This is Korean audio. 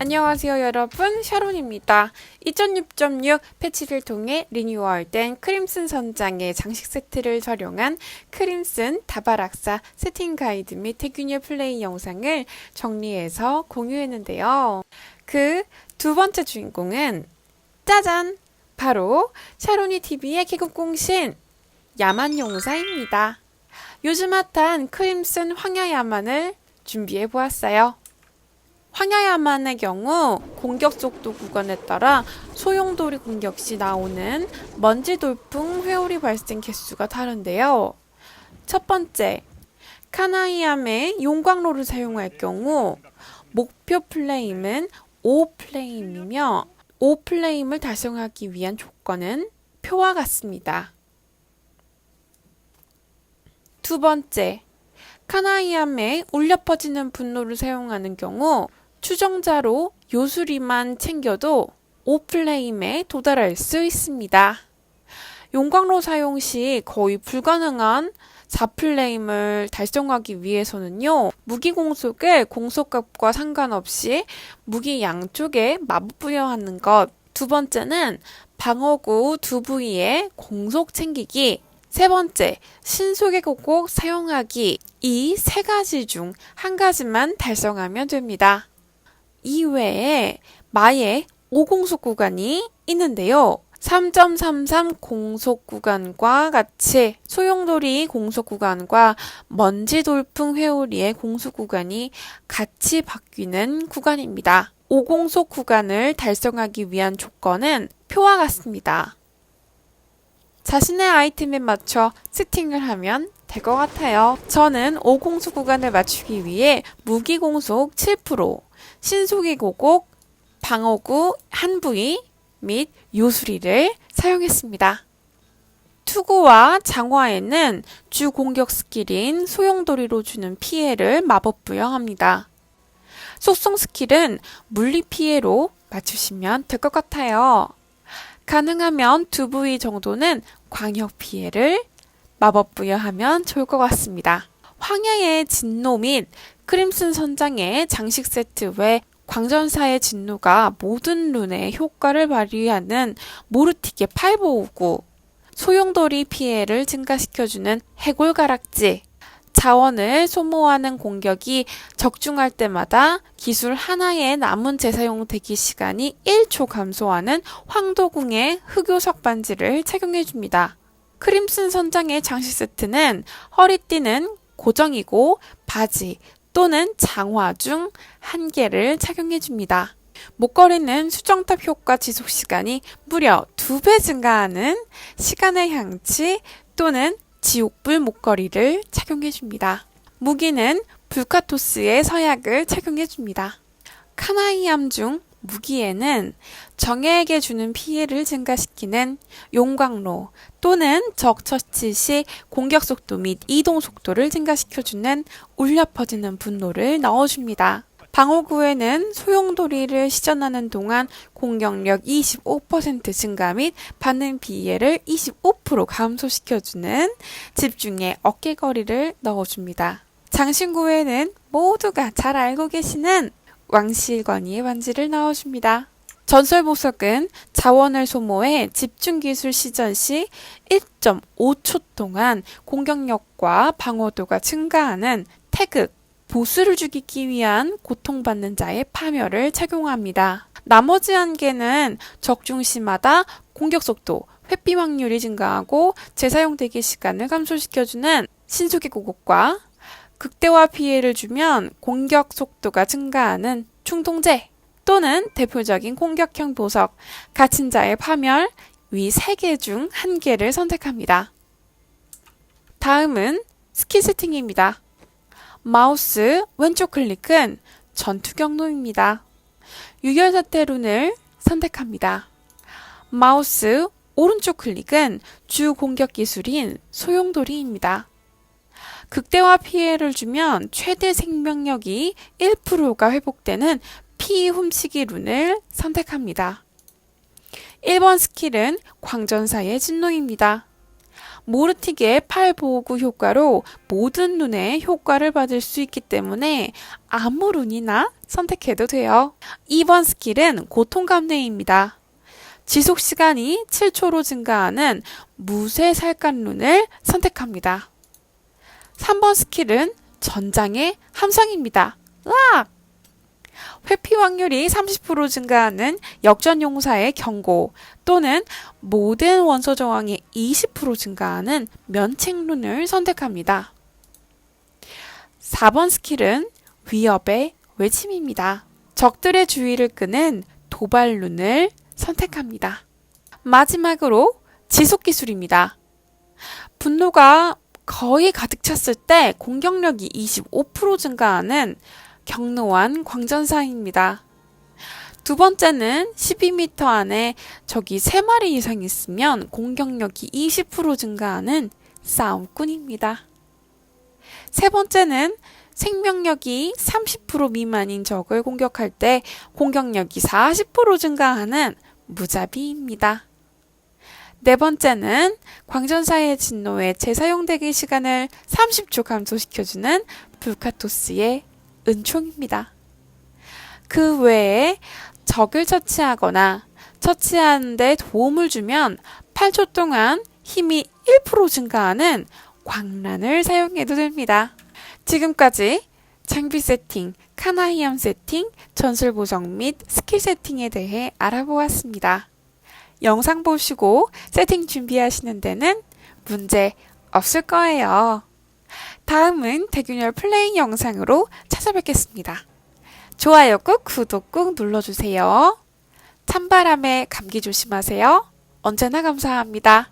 안녕하세요 여러분 샤론입니다. 2.6.6 패치를 통해 리뉴얼된 크림슨 선장의 장식 세트를 활용한 크림슨 다바락사 세팅 가이드 및 태균의 플레이 영상을 정리해서 공유했는데요. 그 두 번째 주인공은 짜잔! 바로 샤론이 TV의 개국공신 야만용사입니다. 요즘 핫한 크림슨 황야야만을 준비해 보았어요. 황야야만의 경우 공격 속도 구간에 따라 소용돌이 공격 시 나오는 먼지 돌풍 회오리 발생 개수가 다른데요. 첫 번째, 카나이암의 용광로를 사용할 경우 목표 플레임은 5플레임이며 5플레임을 달성하기 위한 조건은 표와 같습니다. 두 번째, 카나이암의 울려 퍼지는 분노를 사용하는 경우 추정자로 요수리만 챙겨도 5플레임에 도달할 수 있습니다. 용광로 사용 시 거의 불가능한 4플레임을 달성하기 위해서는요, 무기 공속을 공속값과 상관없이 무기 양쪽에 마법 부여하는 것. 두 번째는 방어구 두 부위에 공속 챙기기. 세 번째, 신속의 곡곡 사용하기. 이 세 가지 중 한 가지만 달성하면 됩니다. 이외에 마의 5공속 구간이 있는데요. 3.33 공속 구간과 같이 소용돌이 공속 구간과 먼지 돌풍 회오리의 공속 구간이 같이 바뀌는 구간입니다. 5공속 구간을 달성하기 위한 조건은 표와 같습니다. 자신의 아이템에 맞춰 세팅을 하면 될 것 같아요. 저는 5공속 구간을 맞추기 위해 무기 공속 7%, 신속의 고곡, 방어구 한 부위 및 요수리를 사용했습니다. 투구와 장화에는 주 공격 스킬인 소용돌이로 주는 피해를 마법 부여합니다. 속성 스킬은 물리 피해로 맞추시면 될 것 같아요. 가능하면 두 부위 정도는 광역 피해를 마법 부여하면 좋을 것 같습니다. 황야의 진노 및 크림슨 선장의 장식 세트 외 광전사의 진노가 모든 룬의 효과를 발휘하는 모르틱의 팔보우구, 소용돌이 피해를 증가시켜주는 해골가락지, 자원을 소모하는 공격이 적중할 때마다 기술 하나의 남은 재사용 대기 시간이 1초 감소하는 황도궁의 흑요석 반지를 착용해 줍니다. 크림슨 선장의 장식 세트는 허리띠는 고정이고 바지 또는 장화 중 한 개를 착용해 줍니다. 목걸이는 수정탑 효과 지속 시간이 무려 두 배 증가하는 시간의 향치 또는 지옥불 목걸이를 착용해 줍니다. 무기는 불카토스의 서약을 착용해 줍니다. 카나이암 중 무기에는 정예에게 주는 피해를 증가시키는 용광로 또는 적 처치 시 공격 속도 및 이동 속도를 증가시켜주는 울려 퍼지는 분노를 넣어줍니다. 방어구에는 소용돌이를 시전하는 동안 공격력 25% 증가 및 받는 피해를 25% 감소시켜주는 집중의 어깨거리를 넣어줍니다. 장신구에는 모두가 잘 알고 계시는 왕실권위의 반지를 넣어줍니다. 전설 보석은 자원을 소모해 집중 기술 시전 시 1.5초 동안 공격력과 방어도가 증가하는 태극, 보수를 죽이기 위한 고통받는 자의 파멸을 착용합니다. 나머지 한 개는 적중시마다 공격 속도, 회피 확률이 증가하고 재사용 대기 시간을 감소시켜주는 신속의 고급과 극대화 피해를 주면 공격 속도가 증가하는 충동제 또는 대표적인 공격형 보석, 갇힌 자의 파멸 위 3개 중한 개를 선택합니다. 다음은 스킬 세팅입니다. 마우스 왼쪽 클릭은 전투 경로입니다. 유혈 사태 룬을 선택합니다. 마우스 오른쪽 클릭은 주 공격 기술인 소용돌이입니다. 극대화 피해를 주면 최대 생명력이 1%가 회복되는 피 훔치기 룬을 선택합니다. 1번 스킬은 광전사의 진노입니다. 모르틱의 팔 보호구 효과로 모든 룬에 효과를 받을 수 있기 때문에 아무 룬이나 선택해도 돼요. 2번 스킬은 고통 감내입니다. 지속 시간이 7초로 증가하는 무쇠 살갗 룬을 선택합니다. 3번 스킬은 전장의 함성입니다. 으악! 회피 확률이 30% 증가하는 역전 용사의 경고 또는 모든 원소 저항이 20% 증가하는 면책룬을 선택합니다. 4번 스킬은 위협의 외침입니다. 적들의 주의를 끄는 도발룬을 선택합니다. 마지막으로 지속 기술입니다. 분노가 거의 가득 찼을 때 공격력이 25% 증가하는 경로한 광전사입니다. 두 번째는 12m 안에 적이 3마리 이상 있으면 공격력이 20% 증가하는 싸움꾼입니다. 세 번째는 생명력이 30% 미만인 적을 공격할 때 공격력이 40% 증가하는 무자비입니다. 네 번째는 광전사의 진노에 재사용되기 시간을 30초 감소시켜주는 불카토스의 은총입니다. 그 외에 적을 처치하거나 처치하는데 도움을 주면 8초 동안 힘이 1% 증가하는 광란을 사용해도 됩니다. 지금까지 장비 세팅, 카나이엄 세팅, 전술 보정 및 스킬 세팅에 대해 알아보았습니다. 영상 보시고 세팅 준비하시는 데는 문제 없을 거예요. 다음은 대균열 플레이 영상으로 찾아뵙겠습니다. 좋아요 꾹, 구독 꾹 눌러주세요. 찬바람에 감기 조심하세요. 언제나 감사합니다.